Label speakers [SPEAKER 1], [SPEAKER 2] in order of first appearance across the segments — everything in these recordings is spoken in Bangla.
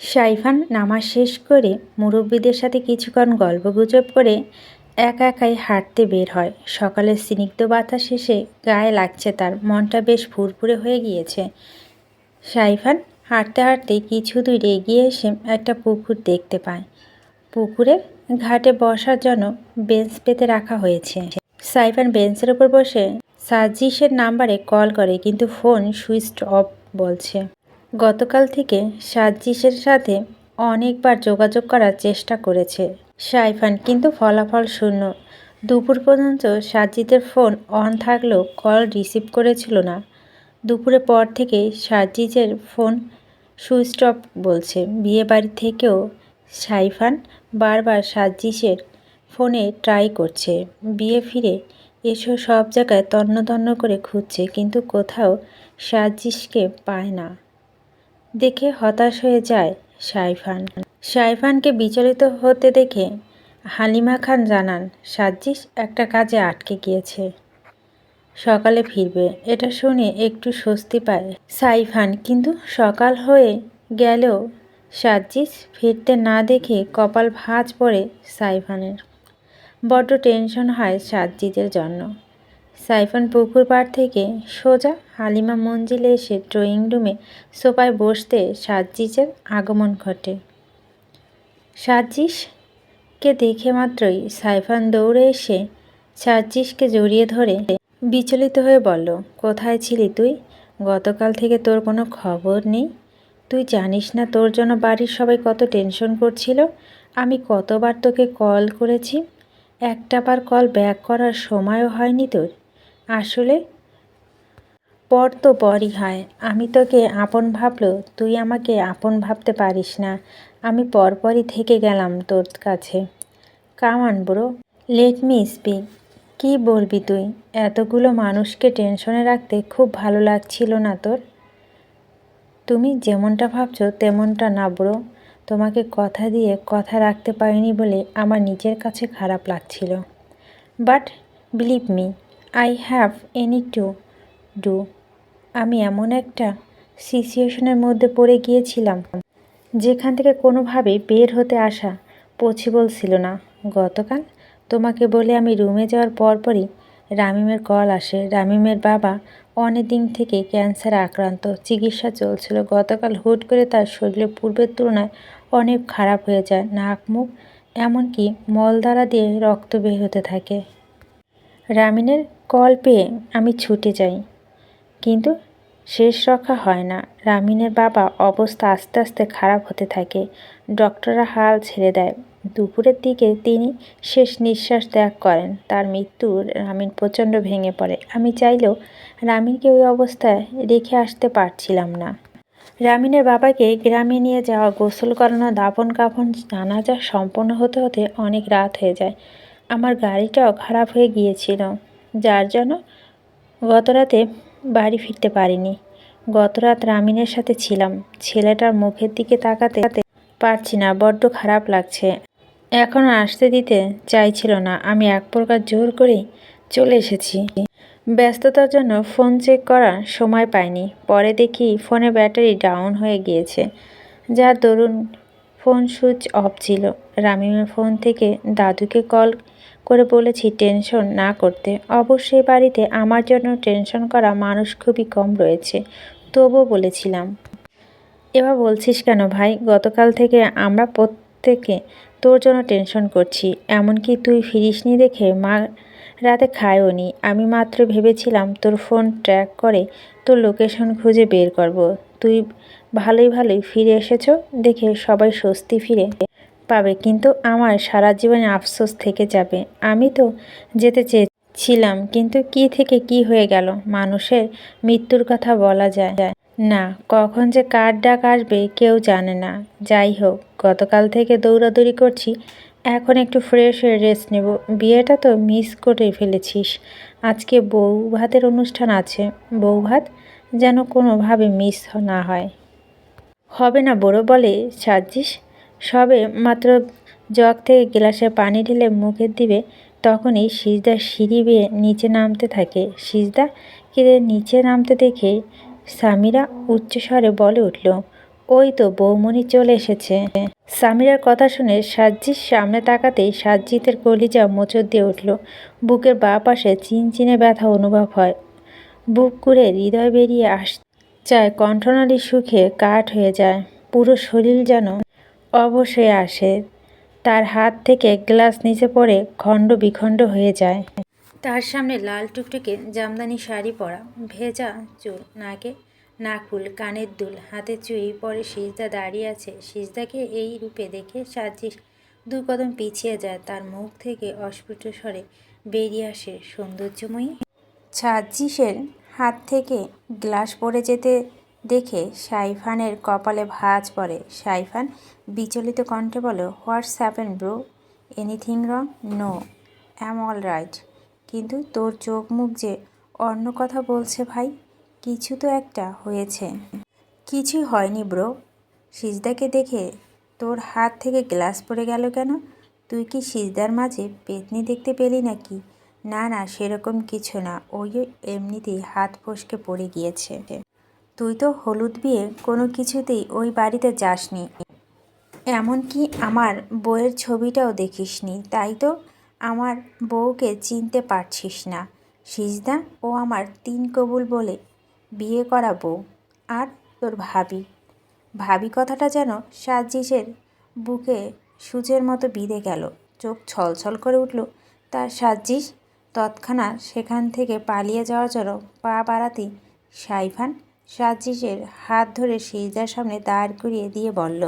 [SPEAKER 1] সাইফান নামাজ শেষ করে মুরব্বীদের সাথে কিছুক্ষণ গল্পগুজব করে একা একাই হাঁটতে বের হয়। সকালের স্নিগ্ধ বাতাস শেষে গায়ে লাগছে তার। মনটা বেশ ফুরফুরে হয়ে গিয়েছে। সাইফান হাঁটতে হাঁটতে কিছু দূর এগিয়ে এসে একটা পুকুর দেখতে পায়। পুকুরে ঘাটে বসার জন্য বেঞ্চ পেতে রাখা হয়েছে। সাইফান বেঞ্চের উপর বসে সাজিসের নাম্বারে কল করে, কিন্তু ফোন সুইচ অফ বলছে। গতকাল থেকে সাজিসের সাথে অনেকবার যোগাযোগ করার চেষ্টা করেছে। সাইফান কিন্তু ফলাফল শূন্য। দুপুর পর্যন্ত সাজিদের ফোন অন থাকলেও কল রিসিভ করেছিল না। দুপুরের পর থেকে সাজিজের ফোন সুইচ অফ বলছে। বিয়ে বাড়ি থেকেও সাইফান বারবার সাজিসের ফোনে ট্রাই করছে। বিয়ে ফিরে এসব সব জায়গায় তন্ন তন্ন করে খুঁজছে, কিন্তু কোথাও সাজিসকে পায় না। দেখে হতাশ হয়ে যায় সাইফান। সাইফানকে বিচলিত হতে দেখে হালিমা খান জানান সাজিস একটা কাজে আটকে গিয়েছে। সকালে ফিরবে এটা শুনে একটু স্বস্তি পায় সাইফান, কিন্তু সকাল হয়ে গেলেও সাজিস ফিরতে না দেখে কপাল ভাঁজ পড়ে সাইফানের। বড্ড টেনশন হয় সাজিদের জন্য। সাইফান পুকুর পাড় থেকে সোজা হালিমা মঞ্জিলে এসে ড্রয়িং রুমে সোফায় বসতে সাজিজের আগমন ঘটে। সাজিসকে দেখে মাত্রই সাইফান দৌড়ে এসে সাজিসকে জড়িয়ে ধরে বিচলিত হয়ে বলল, কোথায় ছিলি তুই? গতকাল থেকে তোর কোনো খবর নেই? তুই জানিস না তোর জন্য বাড়ির সবাই কত টেনশন করছিল? আমি কতবার তোকে কল করেছি? একটা বার কল ব্যাক করার সময়ও হয়নি তোর। আসলে? পর তো পরই হয়। আমি তোকে আপন ভাবলো, তুই আমাকে আপন ভাবতে পারিস না। আমি পরপরই থেকে গেলাম তোর কাছে। Come on bro let me speak কী বলবি তুই? এতগুলো মানুষকে টেনশনে রাখতে খুব ভালো লাগছিল না তোর? তুমি যেমনটা ভাবছ তেমনটা না ব্রো। তোমাকে কথা দিয়ে কথা রাখতে পারিনি বলে আমার নিজের কাছে খারাপ লাগছিল। But believe me I have any to do আমি এমন একটা সিচুয়েশনের মধ্যে পড়ে গিয়েছিলাম, যেখান থেকে কোনোভাবে বের হতে আসা পসিবল ছিল না। গতকাল তোমাকে বলে আমি রুমে যাওয়ার পরপরই রামিমের কল আসে। রামিমের বাবা অনেক দিন থেকে ক্যান্সারে আক্রান্ত, চিকিৎসা চলছিল। গতকাল হুট করে তার শরীরে পূর্বের তুলনায় অনেক খারাপ হয়ে যায়। নাক, মুখ এমনকি মলদ্বারা দিয়ে রক্ত বের হতে থাকে। রামিনের কল পেয়ে আমি ছুটে যাই। কিন্তু শেষ রক্ষা হয় না। রামিনের বাবা অবস্থা আস্তে আস্তে খারাপ হতে থাকে। ডক্টররা হাল ছেড়ে দেয়। দুপুরের দিকে তিনি শেষ নিঃশ্বাস ত্যাগ করেন। তার মৃত্যুর রামিন প্রচণ্ড ভেঙে পড়ে। আমি চাইলেও রামিনকে ওই অবস্থায় রেখে আসতে পারছিলাম না। রামিনের বাবাকে গ্রামে নিয়ে যাওয়া, গোসল করানো দাপন কাফন জানাজা সম্পন্ন হতে হতে অনেক রাত হয়ে যায়। আমার গাড়িটাও খারাপ হয়ে গিয়েছিল। যার জন্য গত রাতে বাড়ি ফিরতে পারিনি। গত রাত রামিনের সাথে ছিলাম। ছেলেটার মুখের দিকে তাকাতে পারছি না, বড্ড খারাপ লাগছে। এখন আসতে দিতে চাইছিল না। আমি এক প্রকার জোর করেই চলে এসেছি। ব্যস্ততার জন্য ফোন চেক করার সময় পাইনি। পরে দেখি ফোনে ব্যাটারি ডাউন হয়ে গিয়েছে, যার দরুন ফোন সুইচ অফ ছিল। রামিমের ফোন থেকে দাদুকে কল করে বলেছি, টেনশন না করতে। অবশ্যই বাড়িতে আমার জন্য টেনশন করা মানুষ খুবই কম রয়েছে। তবুও বলেছিলাম। এবার বলছিস কেন ভাই? গতকাল থেকে আমরা প্রত্যেকে তোর জন্য টেনশন করছি। এমনকি তুই ফিরিসনি দেখে মা রাতে খায়ও নি। আমি মাত্র ভেবেছিলাম তোর ফোন ট্র্যাক করে তোর লোকেশন খুঁজে বের করব। তুই ভালোই ভালোই ফিরে এসেছ দেখে সবাই স্বস্তি ফিরে। পাবে, কিন্তু আমার সারা জীবনে আফসোস থেকে যাবে। আমি তো যেতে চেয়েছিলাম, কিন্তু কি থেকে কি হয়ে গেল? মানুষের মৃত্যুর কথা বলা যায়। না, কখন যে কার ডাক আসবে কেউ জানে না। যাই হোক, গতকাল থেকে দৌড়াদৌড়ি করছি, এখন একটু ফ্রেশ হয়ে রেস্ট নেব। বিয়েটা তো মিস করে ফেলেছিস। আজকে বউ ভাতের অনুষ্ঠান আছে। বউ ভাত যেন কোনোভাবে মিস না হয়। হবে না বড় বলে সাজিস সবে মাত্র জগ থেকে গ্লাসে পানি ঢেলে মুখে দিবে, তখনই সিজদা সিঁড়ি বেয়ে নিচে নামতে থাকে। সিজদা কিরে নিচে নামতে দেখে সামিরা উচ্চস্বরে বলে উঠল, ওই তো বৌমণি চলে এসেছে। সামিরার কথা শুনে সাজ্জির সামনে তাকাতেই সাজ্জিতের কলিজা মোচড় দিয়ে উঠল। বুকের বাঁ পাশে চিনচিনে ব্যথা অনুভব হয়। বুক করে হৃদয় বেরিয়ে আস চায় কণ্ঠনালী সুখে কাঠ হয়ে যায়। পুরো শরীর যেন অবশ হয়ে আসে। তার হাত থেকে গ্লাস নিচে পড়ে খণ্ড বিখণ্ড হয়ে যায়। তার সামনে লাল টুকটুকে জামদানি শাড়ি পরা ভেজা চুল, নাকে নাকুল কানের দুল, হাতে চুই পরে সিজদা দাঁড়িয়ে আছে। সিজদাকে এই রূপে দেখে সাজিস দু কদম পিছিয়ে যায়। তার মুখ থেকে অস্ফুট স্বরে বেরিয়ে আসে সৌন্দর্যময়ী। সাজিসের হাত থেকে গ্লাস পড়ে যেতে দেখে সাইফানের কপালে ভাঁজ পড়ে। সাইফান বিচলিত কণ্ঠে বলো what's happen bro anything wrong no am all right কিন্তু তোর চোখ মুখ যে অন্য কথা বলছে ভাই, কিছু তো একটা হয়েছে। কিছুই হয়নি ব্রো সিজদাকে দেখে তোর হাত থেকে গ্লাস পড়ে গেল কেন? তুই কি সিজদার মাঝে পেতনি দেখতে পেলি নাকি? না না, সেরকম কিছু না। ওই এমনিতেই হাত ফসকে পড়ে গিয়েছে। তুই তো হলুদ বিয়ে কোনো কিছুতেই ওই বাড়িতে যাসনি। এমনকি আমার বইয়ের ছবিটাও দেখিসনি, তাই তো? আমার বউকে চিনতে পারছিস না। সিজদা, ও আমার তিন কবুল বলে বিয়ে করা বউ, আর তোর ভাবি। ভাবি কথাটা যেন সাজিসের বুকে সূচের মতো বিঁধে গেল। চোখ ছলছল করে উঠল তার সাজিস? তৎক্ষণাৎ সেখান থেকে পালিয়ে যাওয়ার জন্য পা বাড়াতেই সাইফান সাজিসের হাত ধরে সিজদার সামনে দাঁড় করিয়ে দিয়ে বলল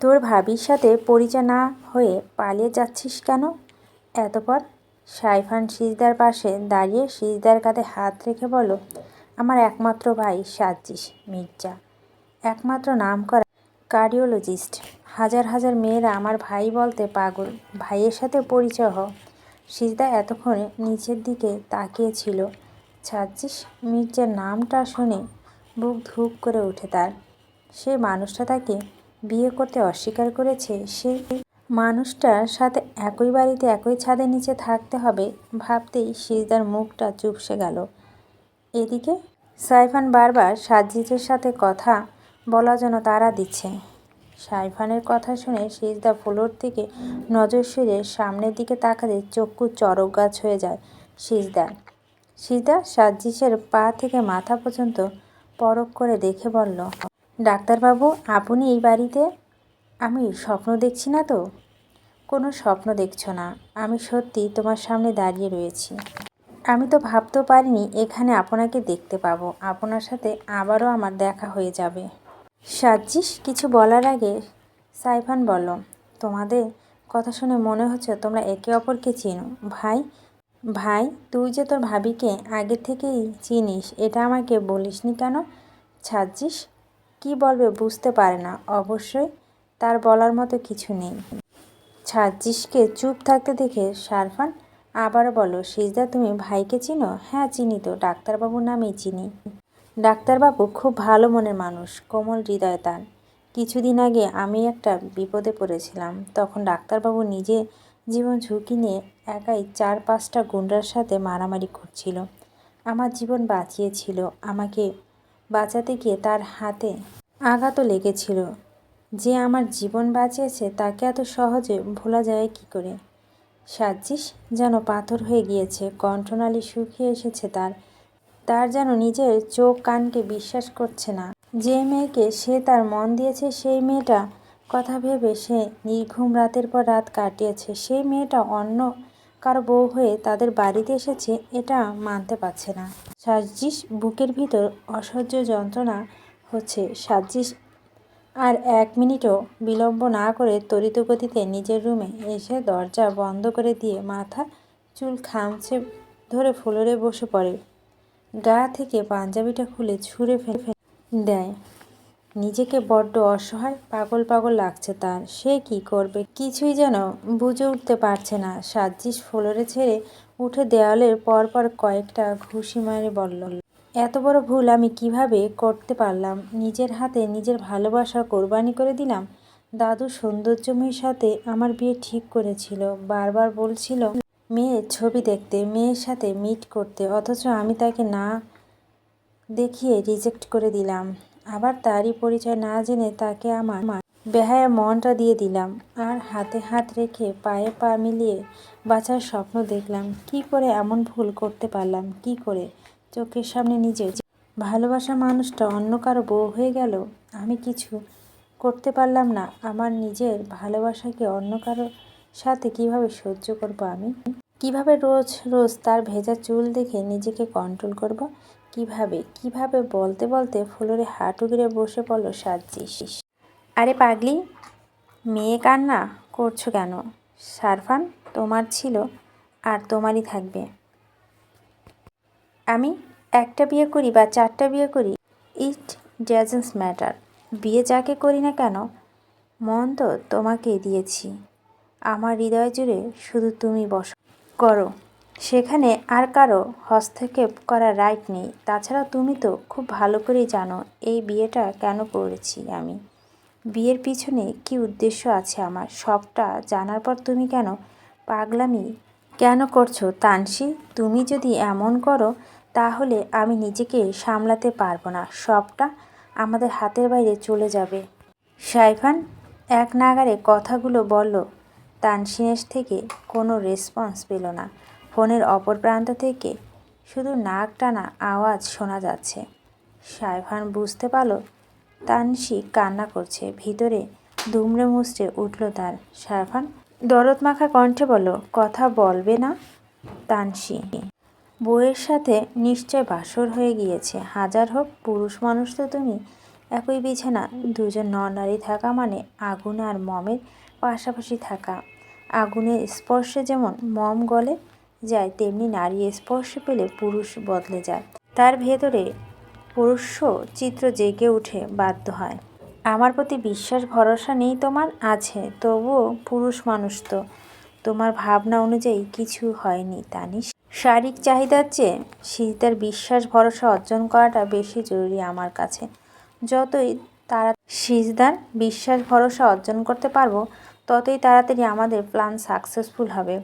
[SPEAKER 1] তোর ভাবির সাথে পরিচয় না হয়ে পালিয়ে যাচ্ছিস কেন? এতপর সাইফান সিজদার পাশে দাঁড়িয়ে সিজদার কাঁধে হাত রেখে বলল, আমার একমাত্র ভাই সাজ্জিস মির্জা। একমাত্র নাম করা কার্ডিওলজিস্ট। হাজার হাজার মেয়েরা আমার ভাই বলতে পাগল। ভাইয়ের সাথে পরিচয় হ। সিজদা এতক্ষণে নিচের দিকে তাকিয়েছিল। সাজ্জিস মির্জার নামটা শুনে বুক ধূপ করে ওঠে তার। সে মানুষটা তাকে বিয়ে করতে অস্বীকার করেছে, সে মানুষটার সাথে একই বাড়িতে একই ছাদের নিচে থাকতে হবে ভাবতেই সিজদার মুখটা চুপসে গেল। এদিকে সাইফান বারবার সাজিদের সাথে কথা বলার জন্য তারা দিচ্ছে। সাইফানের কথা শুনে সিজদা ফ্লোর থেকে নজর সরিয়ে সামনের দিকে তাকাতে চক্ষু চরক গাছ হয়ে যায় সিজদার। সিজদা সাজিসের পা থেকে মাথা পর্যন্ত পরক করে দেখে বলল ডাক্তারবাবু, আপনি এই বাড়িতে? আমি স্বপ্ন দেখছি না তো? কোনো স্বপ্ন দেখছ না। আমি সত্যি তোমার সামনে দাঁড়িয়ে রয়েছি। আমি তো ভাবতেও পারিনি এখানে আপনাকে দেখতে পাবো। আপনার সাথে আবারও আমার দেখা হয়ে যাবে। সাজ্জিস কিছু বলার আগে সাইফান বলল, তোমাদের কথা শুনে মনে হচ্ছে তোমরা একে অপরকে চিনো। ভাই ভাই, তুই যে তোর ভাবিকে আগে থেকেই চিনিস, এটা আমাকে বলিসনি কেন? সাজ্জিস কি বলবে বুঝতে পারে না, অবশ্যই তার বলার মতো কিছু নেই। সাজ্জিসকে চুপ থাকতে দেখে সারফান আবার বলো সিজদা, তুমি ভাইকে চিনো? হ্যাঁ চিনি তো, ডাক্তারবাবুর নামেই চিনি। ডাক্তারবাবু খুব ভালো মনের মানুষ, কোমল হৃদয় তার কিছুদিন আগে আমি একটা বিপদে পড়েছিলাম, তখন ডাক্তারবাবু নিজে জীবন ঝুঁকি নিয়ে একাই চার পাঁচটা গুন্ডার সাথে মারামারি করছিল। আমার জীবন বাঁচিয়েছিল, আমাকে বাঁচাতে গিয়ে তার হাতে আঘাতও লেগেছিল। যে আমার জীবন বাঁচিয়েছে, তাকে এত সহজে ভোলা যায় কি করে? সাজ্জিস যেন পাথর হয়ে গিয়েছে, কণ্ঠনালী শুকিয়ে এসেছে তার। তার যেন নিজের চোখ কানকে বিশ্বাস করছে না। যে মেয়েকে সে তার মন দিয়েছে, সেই মেয়েটা কথা ভেবে সে নির্ঘুম রাতের পর রাত কাটিয়েছে। সেই মেয়েটা অন্য কারও বউ হয়ে তাদের বাড়িতে এসেছে, এটা মানতে পারছে না। সাজ্জিস বুকের ভিতর অসহ্য যন্ত্রণা হচ্ছে সাজ্জিস আর এক মিনিটও বিলম্ব না করে তরিত গতিতে নিজের রুমে এসে দরজা বন্ধ করে দিয়ে মাথা, চুল খামছে ধরে ফ্লোরে বসে পড়ে। গা থেকে পাঞ্জাবিটা খুলে ছুঁড়ে ফেলে দেয়। নিজেকে বড্ড অসহায়, পাগল পাগল লাগছে তার। সে কি করবে? কিছুই যেন বুঝে উঠতে পারছে না। সাজ্জিস ফ্লোরে ছেড়ে উঠে দেওয়ালের পরপর কয়েকটা ঘুষি মারে বলল, এত বড় ভুল আমি কীভাবে করতে পারলাম? নিজের হাতে নিজের ভালোবাসা কোরবানি করে দিলাম? দাদু সৌন্দর্যময়ীর সাথে আমার বিয়ে ঠিক করেছিল। বারবার বলছিল মেয়ের ছবি দেখতে, মেয়ের সাথে মিট করতে, অথচ আমি তাকে না দেখিয়ে রিজেক্ট করে দিলাম। আবার তারই পরিচয় না জেনে তাকে আমার বেহায়া মনটা দিয়ে দিলাম। আর হাতে হাত রেখে পায়ে পা মিলিয়ে বাঁচার স্বপ্ন দেখলাম। কি করে এমন ভুল করতে পারলাম? কি করে? চোখের সামনে নিজে ভালোবাসা মানুষটা অন্য কারও বউ হয়ে গেল, আমি কিছু করতে পারলাম না। আমার নিজের ভালোবাসাকে অন্য কারোর সাথে কীভাবে সহ্য করব আমি? কীভাবে রোজ রোজ তার ভেজা চুল দেখে নিজেকে কন্ট্রোল করব? কীভাবে? কীভাবে বলতে বলতে ফ্লোরে হাঁটু গিরে বসে পড়ল সাজিস আরে পাগলি, মেয়ে কান্না করছ কেন? সারফান তোমার ছিল আর তোমারই থাকবে। আমি একটা বিয়ে করি বা চারটা বিয়ে করি ইট ডাজেন্স ম্যাটার বিয়ে যাকে করি না কেন, মন তো তোমাকেই দিয়েছি। আমার হৃদয় জুড়ে শুধু তুমি বস করো। সেখানে আর কারও হস্তক্ষেপ করার রাইট নেই। তাছাড়া তুমি তো খুব ভালো করেই জানো এই বিয়েটা কেন করেছি আমি। বিয়ের পিছনে কি উদ্দেশ্য আছে আমার? সবটা জানার পর তুমি কেন পাগলামি কেন করছ তানসি? তুমি যদি এমন করো, তাহলে আমি নিজেকে সামলাতে পারব না। সবটা আমাদের হাতের বাইরে চলে যাবে। সাইফান এক নাগারে কথাগুলো বলল। তানসিনের থেকে কোনো রেসপন্স পেল না। ফোনের অপর প্রান্ত থেকে শুধু নাক টানা আওয়াজ শোনা যাচ্ছে। সাইফান বুঝতে পারল, তানসি কান্না করছে। ভিতরে দুমড়ে মুচড়ে উঠল তার। সাইফান দরদ মাখা কণ্ঠে বলো কথা বলবে না? তানসি। বউয়ের সাথে নিশ্চয় বাসর হয়ে গিয়েছে। হাজার হোক, পুরুষ মানুষ তো তুমি। একই বিছানা, দুজন নরনারী থাকা মানে আগুন আর মমের পাশাপাশি থাকা। আগুনের স্পর্শে যেমন মম গলে যায়, তেমনি নারী স্পর্শ পেলে পুরুষ বদলে যায়। তার ভেতরে পুরুষ চিত্র জেগে উঠে বাধ্য হয়। আমার প্রতি বিশ্বাস, ভরসা নেই তোমার আছে, তবুও পুরুষ মানুষ তো। তোমার ভাবনা অনুযায়ী কিছু হয়নি তানিশ শারীরিক চাহিদার চেয়ে সিজদার বিশ্বাস, ভরসা অর্জন করাটা বেশি জরুরি আমার কাছে। যতই তারা সিজদার বিশ্বাস, ভরসা অর্জন করতে পারব, ততই তাড়াতাড়ি আমাদের প্ল্যান সাকসেসফুল হবে।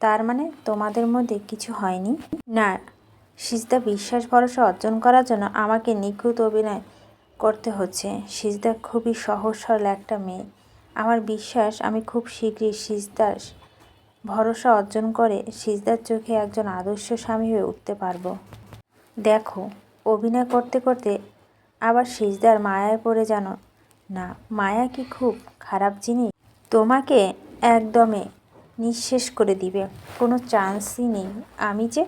[SPEAKER 1] তার মানে তোমাদের মধ্যে কিছু হয়নি? না সিজদা বিশ্বাস, ভরসা অর্জন করার জন্য আমাকে নিখুঁত অভিনয় করতে হচ্ছে। সিজদা খুবই সহজ, সরল একটা মেয়ে। আমার বিশ্বাস, আমি খুব শীঘ্রই সিজদার ভরসা অর্জন করে সিজদার চোখে একজন আদর্শ স্বামী হয়ে উঠতে পারব। দেখো, অভিনয় করতে করতে আবার সিজদার মায়ায় পড়ে জানো না, মায়া কি খুব খারাপ জিনিস? তোমাকে একদমে নিঃশেষ করে দিবে। কোনো চান্সই নেই। আমি যে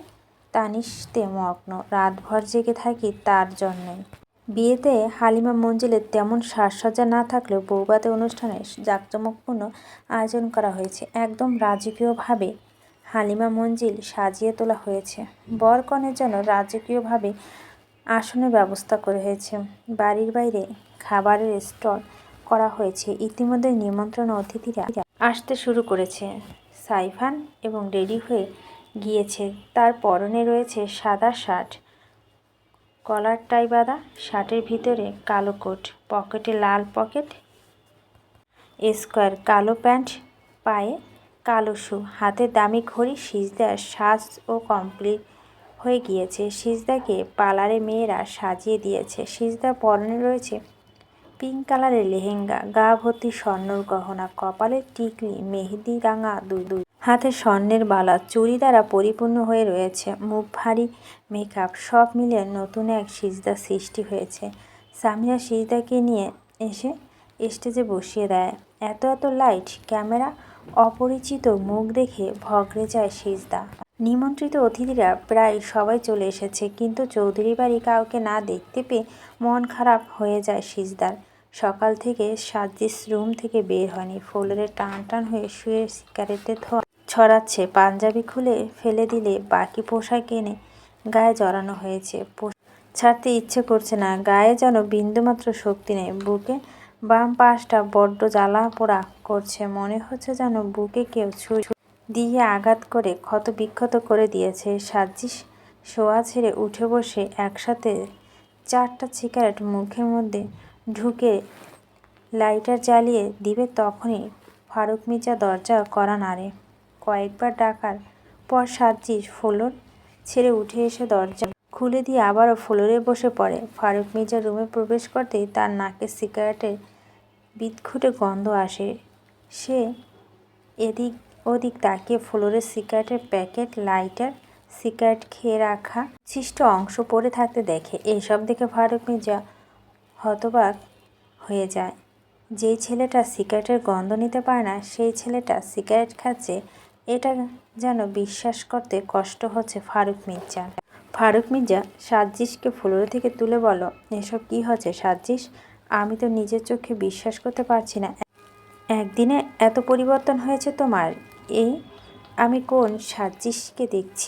[SPEAKER 1] তানিশতে মগ্ন, রাতভর জেগে থাকি তার জন্যই। বিয়েতে হালিমা মঞ্জিলের তেমন সাজসজ্জা না থাকলেও বৌবাতে অনুষ্ঠানে জাঁকজমকপূর্ণ আয়োজন করা হয়েছে। একদম রাজকীয়ভাবে হালিমা মঞ্জিল সাজিয়ে তোলা হয়েছে। বর কনের জন্য রাজকীয়ভাবে আসনের ব্যবস্থা করে হয়েছে। বাড়ির বাইরে খাবারের স্টল করা হয়েছে। ইতিমধ্যে নিমন্ত্রণ অতিথিরা আসতে শুরু করেছে। সাইফান এবং রেডি হয়ে গিয়েছে। তার পরনে রয়েছে সাদা শার্ট। কলার টাই বাঁধা, শার্টের ভিতরে কালো কোট, পকেটে লাল পকেট, স্কোয়ার কালো প্যান্ট, পায়ে কালো শু, হাতে দামি ঘড়ি, সিজদার সাজ ও কমপ্লিট হয়ে গিয়েছে। সিজদাকে পার্লারে মেয়েরা সাজিয়ে দিয়েছে। সিজদার পরনে রয়েছে পিঙ্ক কালারের লেহেঙ্গা, গা ভর্তি স্বর্ণর গহনা, কপালে টিকলি, মেহেদি, রাঙা দুই হাতে স্বর্ণের বালা চুরি দ্বারা পরিপূর্ণ হয়ে রয়েছে। মুখ ভারী মেকআপ সব মিলে নতুন এক সিজদা সৃষ্টি হয়েছে। সামিয়া সিজদাকে নিয়ে এসে স্টেজে বসিয়ে দেয়। এত এত লাইট ক্যামেরা, অপরিচিত মুখ দেখে ভগড়ে যায় সিজদা। নিমন্ত্রিত অতিথিরা প্রায় সবাই চলে এসেছে, কিন্তু চৌধুরী বাড়ি কাউকে না দেখতে পেয়ে মন খারাপ হয়ে যায় সিজদার। সকাল থেকে সাজিস রুম থেকে বের হয়নি। ফ্লোরে টান টান হয়ে শুয়ে সিগারেটের ধোয়া ছড়াচ্ছে। পাঞ্জাবি খুলে ফেলে দিলে বাকি পোশাক এনে গায়ে জড়ানো হয়েছে। ছাড়তে ইচ্ছে করছে না। গায়ে যেন বিন্দুমাত্র শক্তি নেই। বুকে বাম পাশটা বড্ড জ্বালা পোড়া করছে। মনে হচ্ছে যেন বুকে কেউ ছুঁ দিয়ে আঘাত করে ক্ষত বিক্ষত করে দিয়েছে। সাজিস শোয়া ছেড়ে উঠে বসে একসাথে চারটা সিগারেট মুখের মধ্যে ঢুকে লাইটার জ্বালিয়ে দিবে তখনই ফারুক মির্জা দরজা করা নাড়ে। কয়েকবার ডাকার পর সাজিস ফ্লোর ছেড়ে উঠে এসে দরজা খুলে দিয়ে আবারও ফ্লোরে বসে পড়ে। ফারুক মির্জা রুমে প্রবেশ করতেই তার নাকে সিগারেটের বিদঘুটে গন্ধ আসে। সে এদিক ওদিক তাকিয়ে ফ্লোরে সিগারেটের প্যাকেট, লাইটার, সিগারেট খেয়ে রাখা ছিষ্ট অংশ পড়ে থাকতে দেখে। এইসব দেখে ফারুক মির্জা হতবাক হয়ে যায়। যেই ছেলেটা সিগারেটের গন্ধ নিতে পারে না, সেই ছেলেটা সিগারেট খাচ্ছে এটা যেন বিশ্বাস করতে কষ্ট হচ্ছে ফারুক মির্জা। ফারুক মির্জা সাজ্জিসকে ফ্লোরে থেকে তুলে বলো এসব কি হচ্ছে সাজ্জিস আমি তো নিজের চোখে বিশ্বাস করতে পারছি না। একদিনে এত পরিবর্তন হয়েছে তোমার। এই আমি কোন সাজ্জিসকে দেখছি?